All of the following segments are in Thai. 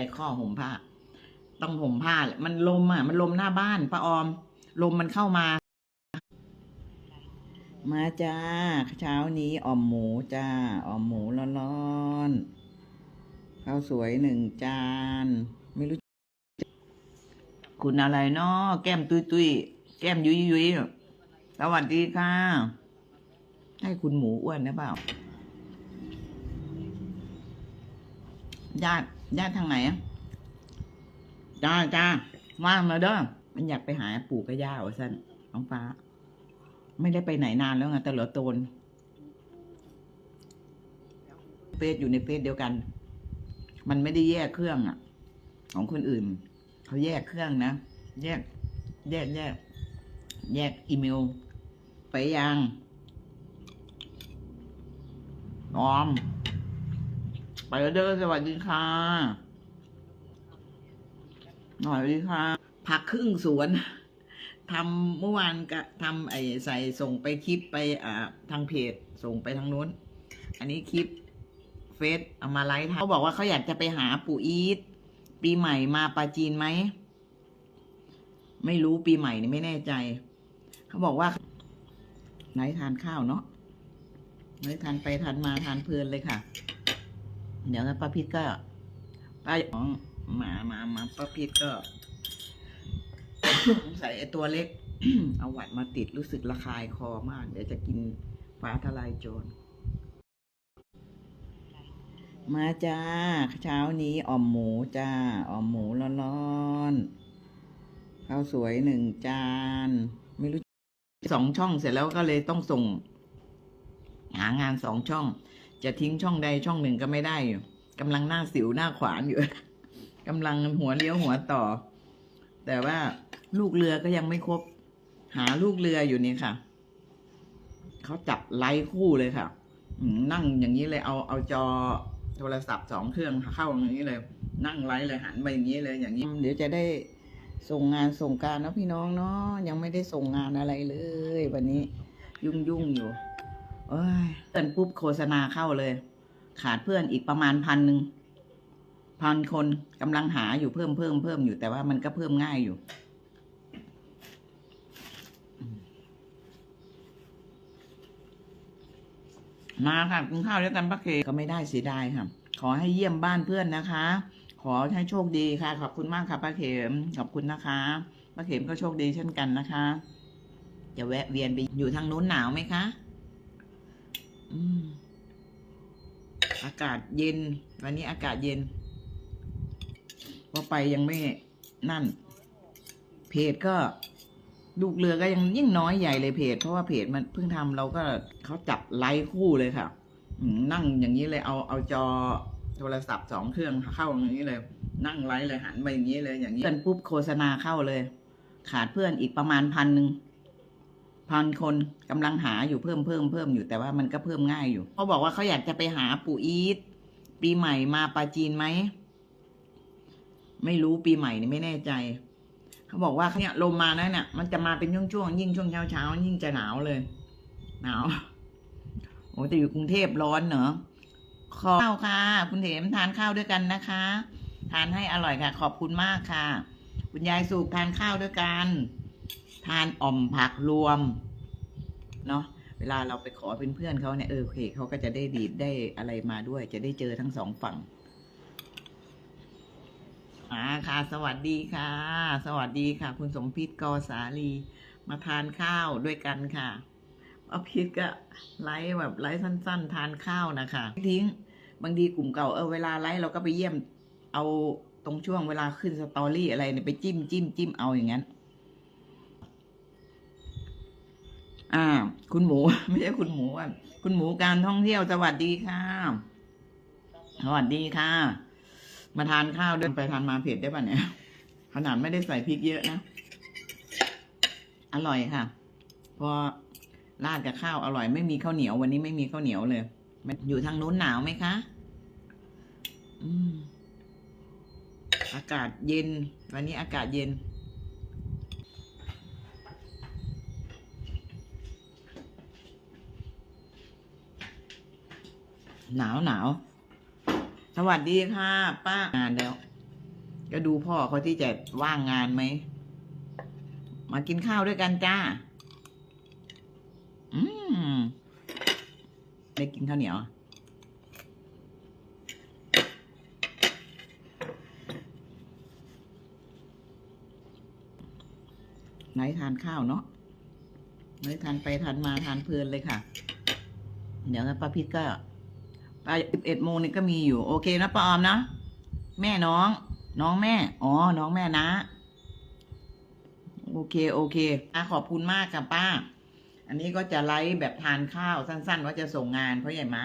อะไรข้อห่มผ้า ต้องห่มผ้า มันลมอะ มันลมหน้าบ้านป้าออม ลมมันเข้ามา มาจ้า เช้านี้อ่อมหมูจ้าอ่อมหมูร้อนๆข้าวสวยหนึ่งจาน ไม่รู้ คุณอะไรเนาะแก้มตุยตุยแก้มยุยยุยสวัสดีค่ะ ให้คุณหมูอ้วนนะเปล่าญาติ ญาติทางไหนอะจ้าจ้าว่างมาเด้อมันอยากไปหาปู่กับย่าว่าสั้นน้องฟ้า ไม่ได้ไปไหนนานแล้วไงแต่เหลือโตนเฟซอยู่ในเฟซเดียวกัน มันไม่ได้แยกเครื่องอะ ของคนอื่น เขาแยกเครื่องนะแยก แยกแยก แยกอีเมล ไปยังออม ไปแล้วเด้อสวัสดีค่ะหน่อยสวัสดีค่ะพักครึ่งสวนทำเมื่อวานก็ทำไอ้ใส่ส่งไปคลิปไปอ่าทางเพจส่งไปทางนู้น อันนี้คลิปเฟซเอามาไลฟ์ทำเขาบอกว่าเขาอยากจะไปหาปู่อีทปีใหม่มาปาจีนไหม ไม่รู้ปีใหม่นี่ไม่แน่ใจ เขาบอกว่าไหนทานข้าวเนาะไหนทานไปทานมาทานเพลินเลยค่ะ เดี๋ยวนะป้าพิษก็ป้าอ๋อมามามาป้าพิษก็ใส่ไอตัวเล็ก เอาหวัดมาติดรู้สึกระคายคอมาก เดี๋ยวจะกินฟ้าทลายโจร มาจ้า เช้านี้อ่อมหมูจ้า อ่อมหมูร้อนๆข้าวสวยหนึ่งจาน ไม่รู้สองช่องเสร็จแล้วก็เลยต้องส่ง หางานสองช่อง จะทิ้งช่องใดช่องหนึ่งก็ไม่ได้อยู่กำลังหน้าสิวหน้าขวานอยู่กำลังหัวเลี้ยวหัวต่อ แต่ว่าลูกเรือก็ยังไม่ครบ หาลูกเรืออยู่นี่ค่ะเขาจับไลฟ์คู่เลยค่ะนั่งอย่างนี้เลยเอาเอาจอโทรศัพท์สองเครื่องเข้าอย่างนี้เลย นั่งไลฟ์เลยหันไปอย่างนี้เลยอย่างนี้ เดี๋ยวจะได้ส่งงานส่งการนะพี่น้องเนาะยังไม่ได้ส่งงานอะไรเลย วันนี้ยุ่งยุ่งอยู่ เอ้ยเตือนปุ๊บโฆษณาเข้าเลย ขาดเพื่อนอีกประมาณพันหนึ่งพันคนกำลังหาอยู่เพิ่มเพิ่มเพิ่มอยู่แต่ว่ามันก็เพิ่มง่ายอยู่ มาค่ะกินข้าวด้วยกันป้าเคก็ไม่ได้เสียดายค่ะ ขอให้เยี่ยมบ้านเพื่อนนะคะ ขอให้โชคดีค่ะ ขอบคุณมากค่ะป้าเข็มขอบคุณนะคะป้าเข็มก็โชคดีเช่นกันนะคะ จะแวะเวียนไปอยู่ทางนู้นหนาวไหมคะ อืม อากาศเย็น วันนี้อากาศเย็นพอไปยังไม่นั่น เพจก็ลูกเรือก็ยังยิ่งน้อยใหญ่เลยเพจ เพราะว่าเพจมันเพิ่งทำเราก็เขาจับไลฟ์คู่เลยค่ะนั่งอย่างนี้เลยเอาเอาจอโทรศัพท์สองเครื่องเข้าอย่างนี้เลย นั่งไลฟ์เลยหันไปอย่างนี้เลยอย่างนี้เพื่อนปุ๊บโฆษณาเข้าเลย ขาดเพื่อนอีกประมาณพันหนึ่ง พันคนกำลังหาอยู่เพิ่มเพิ่มเพิ่มอยู่แต่ว่ามันก็เพิ่มง่ายอยู่เขาบอกว่าเขาอยากจะไปหาปู่อีทปีใหม่มาปาจีนไหมไม่รู้ปีใหม่นี่ไม่แน่ใจ เขาบอกว่าเนี่ยลมมาแล้วเนี่ยมันจะมาเป็นช่วงๆยิ่งช่วงเช้าเช้ายิ่งจะหนาวเลย หนาวโอ้แต่อยู่กรุงเทพร้อนเนอะข้าวค่ะ คุณเถมทานข้าวด้วยกันนะคะ ทานให้อร่อยค่ะ ขอบคุณมากค่ะ คุณยายสุกทานข้าวด้วยกัน ทานอ่อมผักรวมเนาะเวลาเราไปขอเป็นเพื่อนเขาเนี่ยเออโอเคเขาก็จะได้ดีดได้อะไรมาด้วย จะได้เจอทั้งสองฝั่งอ่าค่ะ สวัสดีค่ะ สวัสดีค่ะ คุณสมพิษกอสาลีมาทานข้าวด้วยกันค่ะป้าพิษก็ไลฟ์แบบไลฟ์สั้น ๆ ทานข้าวนะคะทิ้งบางทีกลุ่มเก่าเออเวลาไลฟ์เราก็ไปเยี่ยม เอาตรงช่วงเวลาขึ้นสตอรี่อะไรเนี่ยไปจิ้มจิ้มจิ้มเอาอย่างนั้น อ่า คุณหมู ไม่ใช่คุณหมูอะคุณหมูการท่องเที่ยวสวัสดีค่ะสวัสดีค่ะ มาทานข้าวด้วยไปทานมาเผ็ดได้ป่ะเนี่ย ขนาดไม่ได้ใส่พริกเยอะนะ อร่อยค่ะ พอราดกับข้าวอร่อยไม่มีข้าวเหนียว วันนี้ไม่มีข้าวเหนียวเลยมันอยู่ทางนู้นหนาวไหมคะ อืม อากาศเย็น วันนี้อากาศเย็น หนาวหนาวสวัสดีค่ะ ป้างานแล้ว ก็ดูพ่อเขาที่จะว่างงานไหม มากินข้าวด้วยกันจ้า อืมได้กินข้าวเหนียวไหนทานข้าวเนาะไหนทานไปทานมาทานเพลินเลยค่ะ เดี๋ยวนะป้าพิษก็ ป้าสิบเอ็ดโมงนี่ก็มีอยู่ โอเคนะป้าออมนะแม่น้อง น้องแม่ อ๋อ น้องแม่นะ โอเค โอเคอะขอบคุณมากค่ะป้า อันนี้ก็จะไลฟ์แบบทานข้าวสั้นๆว่าจะส่งงานเพราะใหญ่มา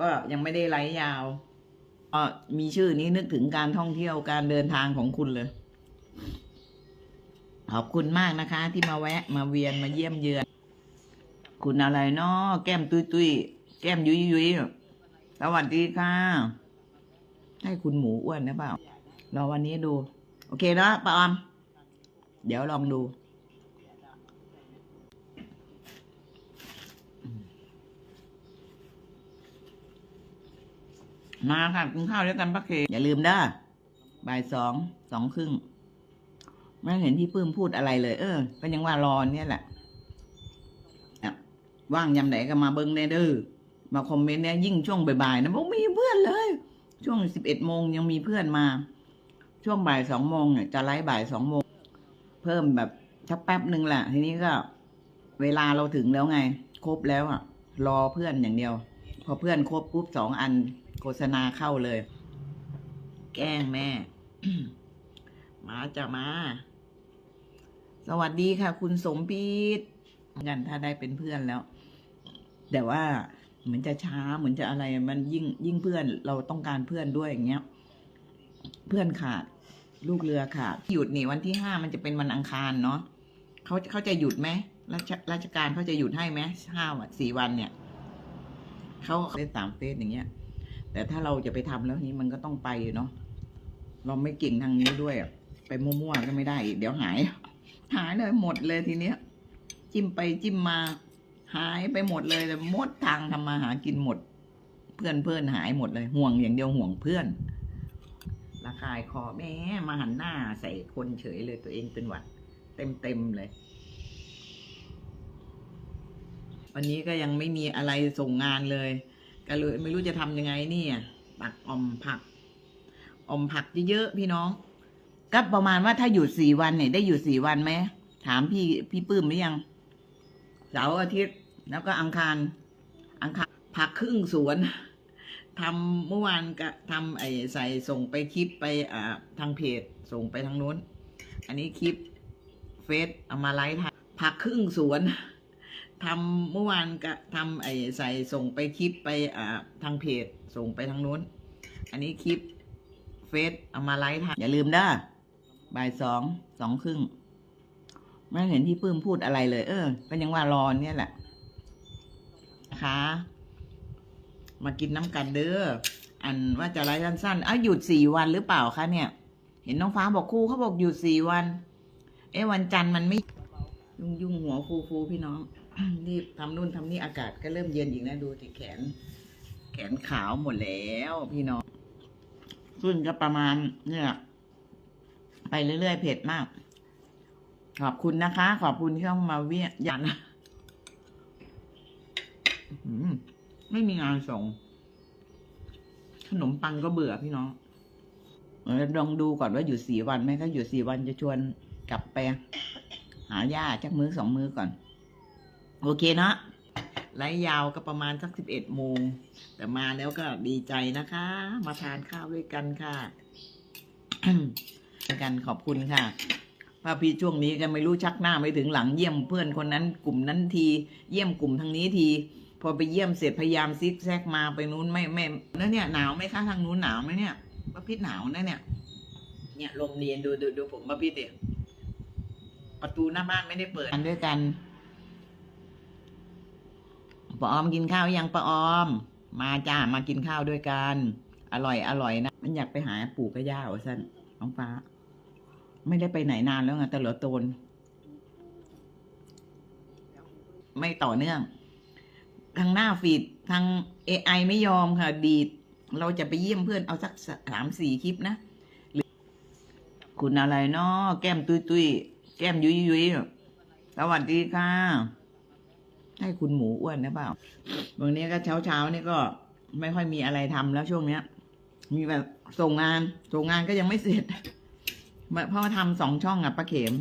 ก็ยังไม่ได้ไลฟ์ยาวเออมีชื่อนี้นึกถึงการท่องเที่ยวการเดินทางของคุณเลย ขอบคุณมากนะคะ ที่มาแวะ มาเวียนมาเยี่ยมเยือน คุณอะไรเนาะแก้มตุยตุยแก้มยุยยุย สวัสดีค่ะ ให้คุณหมูอ้วนนะเปล่า รอวันนี้ดู โอเคเนาะปาอม เดี๋ยวลองดู มาค่ะกินข้าวด้วยกันป้าเค อย่าลืมเด้อบ่ายสอง สองครึ่ง ไม่เห็นพี่ปื้มพูดอะไรเลย เออ ก็ยังว่ารอเนี่ยแหละว่างยำไหนก็มาเบิ้งแน่เด้อ มาคอมเมนต์เนี่ยยิ่งช่วงบ่ายๆนะบอกมีเพื่อนเลย ช่วงสิบเอ็ดโมงยังมีเพื่อนมา ช่วงบ่ายสองโมงเนี่ยจะไลฟ์บ่ายสองโมงเพิ่มแบบสักแป๊บหนึ่งแหละทีนี้ก็ เวลาเราถึงแล้วไง ครบแล้วอะ รอเพื่อนอย่างเดียว พอเพื่อนครบปุ๊บสองอันโฆษณาเข้าเลย แกล้งแม่มาจะมา สวัสดีค่ะ คุณสมพีทกันถ้าได้เป็นเพื่อนแล้ว แต่ว่า เหมือนจะช้าเหมือนจะอะไรมันยิ่งยิ่งเพื่อนเราต้องการเพื่อนด้วยอย่างเงี้ย เพื่อนขาด ลูกเรือขาดหยุดนี่วันที่ห้ามันจะเป็นวันอังคารเนาะเขาเขาจะหยุดไหมราชราชการเขาจะหยุดให้ไหมห้าวันสี่วันเนี่ยเขาได้สามเฟสอย่างเงี้ย แต่ถ้าเราจะไปทำแล้วนี้มันก็ต้องไปเนาะเราไม่เก่งทางนี้ด้วยไปมั่วๆก็ไม่ได้ เดี๋ยวหาย หายเลยหมดเลยทีเนี้ย จิ้มไปจิ้มมา หายไปหมดเลยแต่หมดทางทำมาหากินหมด เพื่อนเพื่อนหายหมดเลย ห่วงอย่างเดียวห่วงเพื่อนระคายคอแม่มาหันหน้าใส่คนเฉยเลยตัวเองเป็นหวัด เต็มเต็มเลย วันนี้ก็ยังไม่มีอะไรส่งงานเลย ก็เลยไม่รู้จะทำยังไงเนี่ย ตักออมผัก อมผักเยอะๆพี่น้อง ก็ประมาณว่าถ้าหยุดสี่วันเนี่ยได้หยุดสี่วันไหมถามพี่พี่ปื้มหรือยังเสาร์อาทิตย์ แล้วก็อังคาร อังคารผักครึ่งสวนทำเมื่อวานก็ทำไอ้ใส่ส่งไปคลิปไปอ่าทางเพจส่งไปทางนู้น อันนี้คลิปเฟซเอามาไลฟ์ทำผักครึ่งสวนทำเมื่อวานก็ทำไอ้ใส่ส่งไปคลิปไปอ่าทางเพจส่งไปทางนู้น อันนี้คลิปเฟซเอามาไลฟ์ทำอย่าลืมเด้อบ่ายสองสองครึ่งไม่เห็นพี่ปื้มพูดอะไรเลย เออก็ยังว่ารอนเนี่ยแหละ นะคะ มากินน้ำกันเด้ออันว่าจะไลฟ์สั้นๆอ้าวหยุดสี่วันหรือเปล่าคะเนี่ย เห็นน้องฟ้าบอกครูเขาบอกหยุดสี่วัน เอ๊ะวันจันทร์มันไม่ ยุ่งยุ่งหัวฟูฟูพี่น้องรีบทำนู่นทำนี่อากาศก็เริ่มเย็นอีกนะดูที่แขน แขนขาวหมดแล้วพี่น้องขึ้นก็ประมาณเนี่ยไปเรื่อยๆเผ็ดมาก ขอบคุณนะคะ ขอบคุณที่เข้ามาเวียยัน ไม่มีงานส่ง ขนมปังก็เบื่อพี่น้องลองดูก่อนว่าอยู่สี่วันไหมถ้าอยู่สี่วันจะชวนกลับไปหาย่าจักมือสองมือก่อน โอเคเนอะไลฟ์ยาวก็ประมาณสักสิบเอ็ดโมง แต่มาแล้วก็ดีใจนะคะ มาทานข้าวด้วยกันค่ะกันขอบคุณค่ะว่าพี่ช่วงนี้ก็ไม่รู้ชักหน้าไม่ถึงหลังเยี่ยมเพื่อนคนนั้นกลุ่มนั้นที เยี่ยมกลุ่มทางนี้ที พอไปเยี่ยมเสร็จพยายามซิกแซกมาไปนู้นไม่ไม่แล้วเนี่ยหนาวไหมคะทางนู้นหนาวไหมเนี่ยป้าพิษหนาวนะเนี่ย เนี่ยลมเรียนดูดูดูผมป้าพิษเดียประตูหน้าบ้านไม่ได้เปิดกันด้วยกันปออมกินข้าวยังปออม มาจ้ามากินข้าวด้วยกัน อร่อยอร่อยนะ มันอยากไปหาปู่กับย่าว่าสั้นน้องฟ้า ไม่ได้ไปไหนนานแล้วไงแต่เหลือโตน ไม่ต่อเนื่อง ทางหน้าฟีดทางเอไอไม่ยอมค่ะ ดีด เราจะไปเยี่ยมเพื่อนเอาสักสามสี่คลิปนะหรือคุณอะไรเนาะแก้มตุยตุยแก้มยุยยุยสวัสดีค่ะ ให้คุณหมูอ้วนนะเปล่าวันนี้ก็เช้าเช้านี่ก็ไม่ค่อยมีอะไรทำแล้วช่วงเนี้ย มีแบบส่งงาน ส่งงานก็ยังไม่เสร็จเพราะว่าทำสองช่องอะป้าเข็ม